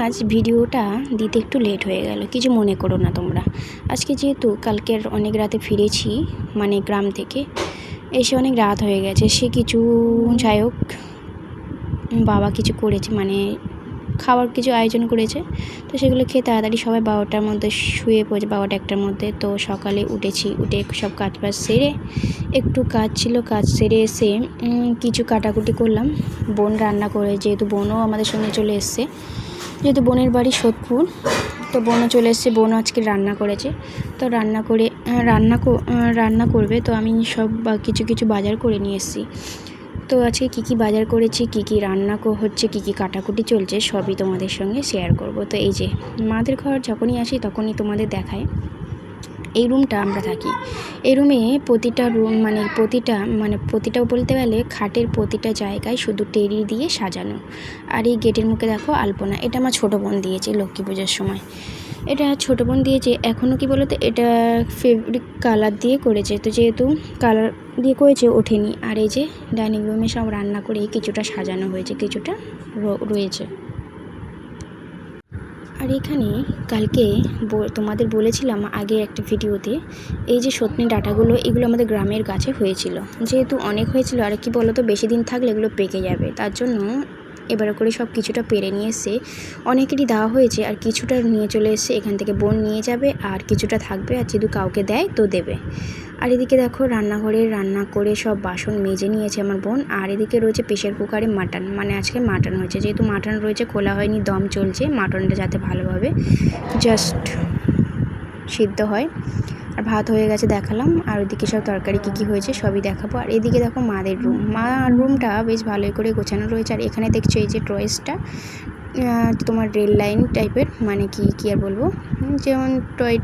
আজ ভিডিওটা দিতে একটু লেট হয়ে গেল, কিছু মনে করো না তোমরা। আজকে যেহেতু কালকের অনেক রাতে ফিরেছি মানে গ্রাম থেকে, এসে অনেক রাত হয়ে গেছে, সে কিছু যাই হোক, বাবা কিছু করেছে মানে খাওয়ার কিছু আয়োজন করেছে, তো সেগুলো খেয়ে তাড়াতাড়ি সবাই বারোটার মধ্যে শুয়ে পড়েছে, বারোটা একটার মধ্যে। তো সকালে উঠেছি, উঠে সব কাজ বাজ সেরে, একটু কাজ ছিল, কাজ সেরে এসে কিছু কাটাকুটি করলাম। বোন রান্না করে, যেহেতু বোনও আমাদের সঙ্গে চলে এসছে যেহেতু বোনের বাড়ি সোদপুর, তো বোনও চলে এসছে, বোনও আজকে রান্না করেছে। তো রান্না করে রান্না রান্না করবে, তো আমি সব কিছু কিছু বাজার করে নিয়ে এসেছি। তো আজকে কী কী বাজার করেছি, কী কী রান্না হচ্ছে কী কী কাটাকুটি চলছে, সবই তোমাদের সঙ্গে শেয়ার করব। তো এই যে, মাদের ঘর যখনই আসি তখনই তোমাদের দেখায়। এই রুমটা আমরা থাকি। এই রুমে প্রতিটা রুম মানে প্রতিটা মানে প্রতিটা বলতে গেলে খাটের প্রতিটা জায়গায় শুধু টেরি দিয়ে সাজানো। আর এই গেটের মুখে দেখো আলপনা। এটা আমার ছোটো বোন দিয়েছে লক্ষ্মী পুজোর সময়। এটা ছোটো বোন দিয়েছে। এখনও কি বলতো, এটা ফেব্রিক কালার দিয়ে করেছে। তো যেহেতু কালার দিয়ে করেছে, ওঠেনি। আর এই যে ডাইনিং রুমে সব রান্না করে কিছুটা সাজানো হয়েছে, কিছুটা রয়েছে। আর এখানে কালকে তোমাদের বলেছিলাম আগে একটা ভিডিওতে, এই যে সত্যি ডাটাগুলো, এগুলো আমাদের গ্রামের গাছে হয়েছিল। যেহেতু অনেক হয়েছিল, আর কি বলো তো বেশি দিন থাকলে এগুলো পেকে যাবে। তার জন্য এবারে করে সব কিছুটা পেরে নিয়ে এসে অনেকেরই দেওয়া হয়েছে আর কিছুটা নিয়ে চলে এসে এখান থেকে বোন নিয়ে যাবে আর কিছুটা থাকবে আর যদি কাউকে দেয় তো দেবে। আর এদিকে দেখো রান্নাঘরে রান্না করে সব বাসন মেজে নিয়েছে আমার বোন আর এদিকে রয়েছে প্রেশার কুকারে মাটন। মানে আজকে মাটন হয়েছে। যেহেতু মাটন রয়েছে, খোলা হয়নি, দম চলছে, মাটনটা যাতে ভালোভাবে জাস্ট সিদ্ধ হয়। আর ভাত হয়ে গেছে দেখালাম, আর ওইদিকে সব তরকারি কী কী হয়েছে সবই দেখাবো। আর এদিকে দেখো মাদের রুম, মা রুমটা বেশ ভালোই করে গোছানো রয়েছে, আর এখানে দেখছ এই যে টয়েসটা তোমার রেল লাইন টাইপের মানে কি, কী আর বলব? যেমন টয়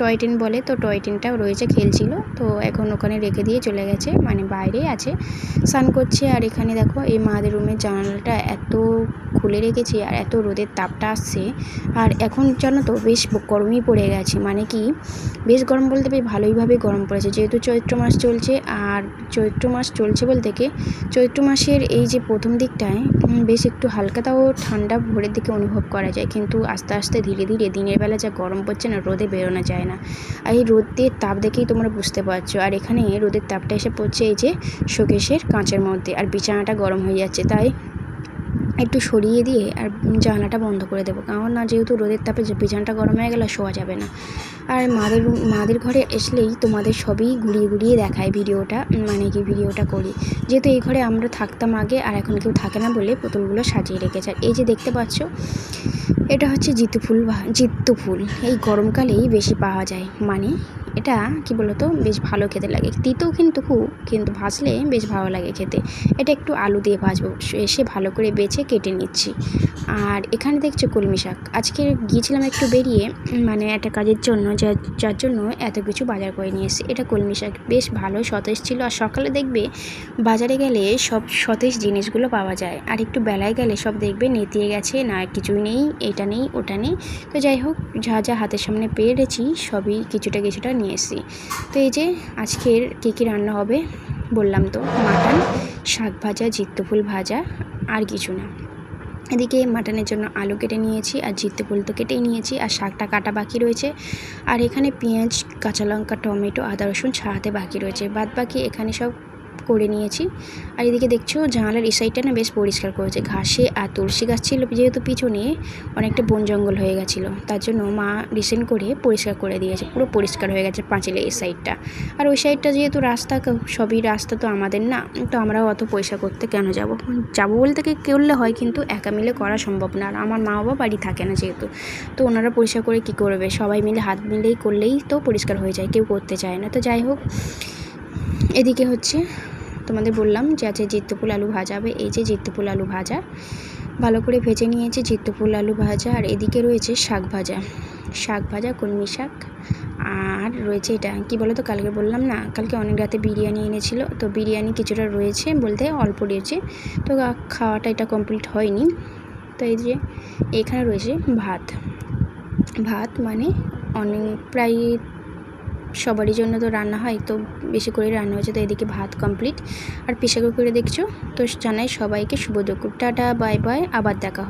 টয় ট্রেন বলে, তো টয় ট্রেনটাও রয়েছে, খেলছিল, তো এখন ওখানে রেখে দিয়ে চলে গেছে মানে বাইরে আছে, স্নান করছে, আর এখানে দেখো এই মাদের রুমের জানালাটা এত খুলে রেখেছি আর এত রোদের তাপটা আসছে। আর এখন জানো তো বেশ গরমই পড়ে গেছে। মানে কি, বেশ গরম বলতে বেশ ভালোইভাবে গরম পড়েছে। যেহেতু চৈত্র মাস চলছে আর চৈত্র মাস চলছে বলতে কি, চৈত্র মাসের এই যে প্রথম দিকটায় বেশ একটু হালকা তাও ঠান্ডা ভোরের দিকে অনুভব করা যায়। কিন্তু আস্তে আস্তে ধীরে ধীরে দিনের বেলা যা গরম পড়ছে না, রোদে বেরোনো যায় না। আর এই রোদের তাপ দেখেই তোমরা বুঝতে পারছ। আর এখানে রোদের তাপটা এসে পড়ছে এই যে শোকেশের কাঁচের মধ্যে। আর বিছানাটা গরম হয়ে যাচ্ছে। তাই একটু সরিয়ে দিয়ে আর জানলাটা বন্ধ করে দেবো। কারণ না, যেহেতু রোদের তাপে বিছানাটা গরম হয়ে গেলে, শোয়া যাবে না। আর মাদের মাদের ঘরে আসলেই তোমাদের সবই ঘুরিয়ে ঘুরিয়ে দেখায় ভিডিওটা মানে কি ভিডিওটা করি। যেহেতু এই ঘরে আমরা থাকতাম আগে, আর এখন কেউ থাকে না বলে পুতুলগুলো সাজিয়ে রেখেছে। আর এই যে দেখতে পাচ্ছ, এটা হচ্ছে জিতু ফুল বা- জিত্তু ফুল। এই গরমকালেই বেশি পাওয়া যায়। মানে এটা কি বলতো? বেশ ভালো খেতে লাগে। তিতো কিন্তু খুব কিন্তু ভাজলে বেশ ভালো লাগে খেতে। এটা একটু আলু দিয়ে ভাজবো এসে ভালো করে বেছে কেটে নিচ্ছি। আর এখানে দেখছ কলমি শাক। আজকে গিয়েছিলাম একটু বেরিয়ে মানে একটা কাজের জন্য যার জন্য এত কিছু বাজার করে নিয়ে এসেছি। এটা কলমি শাক বেশ ভালো সতেজ ছিল। আর সকালে দেখবে বাজারে গেলে সব সতেজ জিনিসগুলো পাওয়া যায়। আর একটু বেলায় গেলে সব দেখবে নেতিয়ে গেছে, না কিছুই নেই, এটা নেই, ওটা নেই। তো যাই হোক, যা যা হাতের সামনে পেরেছি সবই কিছুটা কিছুটা নিয়ে এসেছি। তো এই যে আজকের কী কী রান্না হবে বললাম তো, মাটন, শাক ভাজা জিত্ত ফুল ভাজা, আর কিছু না। এদিকে মাটনের জন্য আলু কেটে নিয়েছি, আর জিত্তে ফুল তো কেটেই নিয়েছি, আর শাকটা কাটা বাকি রয়েছে। আর এখানে পেঁয়াজ, কাঁচা লঙ্কা, টমেটো, আদা রসুন ছাড়াতে বাকি রয়েছে। বাদ বাকি এখানে সব করে নিয়েছি। আর এদিকে দেখছ, জানালার এই সাইডটা না বেশ পরিষ্কার করেছে। ঘাসে আর তুলসী গাছ ছিল, যেহেতু পিছনে অনেকটা বন জঙ্গল হয়ে গেছিল। তার জন্য মা রিসেন্ট করে পরিষ্কার করে দিয়েছে। পুরো পরিষ্কার হয়ে গেছে পাঁচিলের এই সাইডটা আর ওই সাইডটা যেহেতু রাস্তা, সবই রাস্তা তো আমাদের না, তো আমরাও অত পয়সা করতে কেন যাব? যাব বলতে কি করলে হয় কিন্তু একা মিলে করা সম্ভব না। আর আমার মা বাবা বাড়ি থাকে না যেহেতু। তো ওনারা পরিষ্কার করে কি করবে? সবাই মিলে হাত মিলেই করলেই তো পরিষ্কার হয়ে যায়, কেউ করতে চায় না। তো যাই হোক, এদিকে হচ্ছে তোমাদের বললাম যে আছে জিত্তপুল আলু ভাজা হবে। এই যে জিত্তপুল আলু ভাজা, ভালো করে ভেজে নিয়েছি জিত্তপুল আলু ভাজা। আর এদিকে রয়েছে শাক ভাজা। শাক ভাজা, কলমি শাক, আর রয়েছে এটা, কি বলো তো কালকে বললাম না, কালকে অনেক রাতে বিরিয়ানি এনেছিল। তো বিরিয়ানি কিছুটা রয়েছে বলতে অল্প রয়েছে। তো খাওয়াটা এটা কমপ্লিট হয়নি। তো এই যে এখানে রয়েছে ভাত। ভাত মানে অনেক, প্রায় সবারই জন্য তো রান্না হয়, তো বেশি করে রান্না হয়েছে, তো এদিকে ভাত কমপ্লিট আর প্রেশার কুকারে দেখছ, তো জানাই সবাইকে শুভ দুপুর। টাটা বাই বাই আবার দেখা হবে।